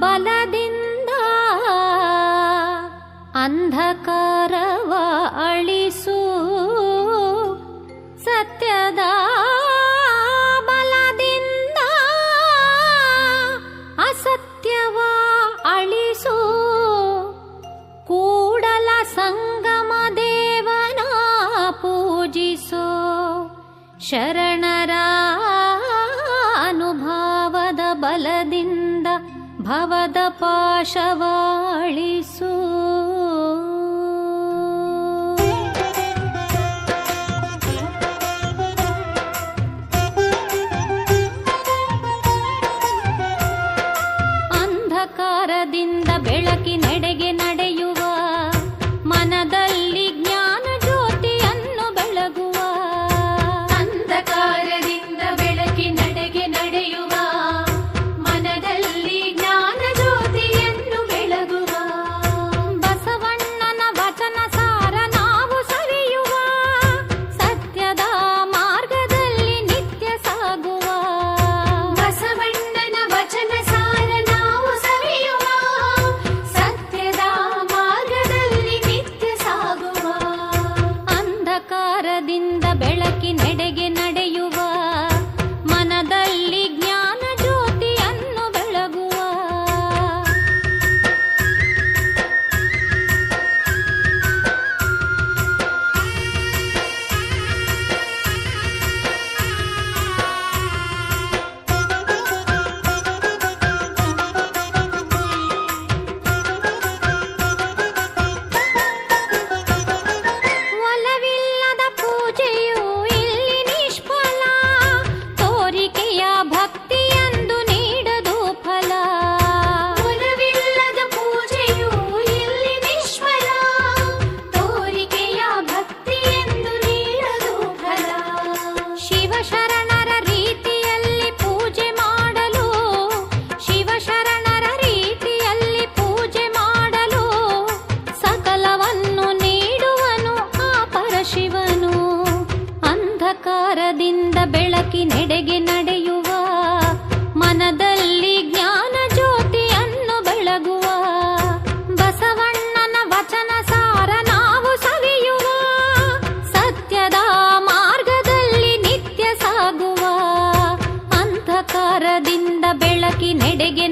ಬಲದಿಂದ ಅಂಧಕಾರವ ಅಳಿಸು. ಸತ್ಯದ ಬಲದಿಂದ ಅಸತ್ಯವ ಅಳಿಸು. ಕೂಡಲ ಸಂಗಮ ದೇವನ पूज शरणरा ಭವದ ಪಾಶವಾಳಿಸು. ಅಂಧಕಾರದಿಂದ ಬೆಳಕಿನೆಡೆಗೆ ನಡೆಯುವ ಬೆಳಕಿನೆಡೆಗೆ ನ ಮಂದಾರದಿಂದ ಬೆಳಕಿ ನೆಡೆಗೆ ನಡೆಯುವ, ಮನದಲ್ಲಿ ಜ್ಞಾನ ಜ್ಯೋತಿಯನ್ನು ಬೆಳಗುವ, ಬಸವಣ್ಣನ ವಚನ ಸಾರ ನಾವು ಸವಿಯುವ, ಸತ್ಯದ ಮಾರ್ಗದಲ್ಲಿ ನಿತ್ಯ ಸಾಗುವ, ಅಂಧಕಾರದಿಂದ ಬೆಳಕಿನೆಡೆಗೆ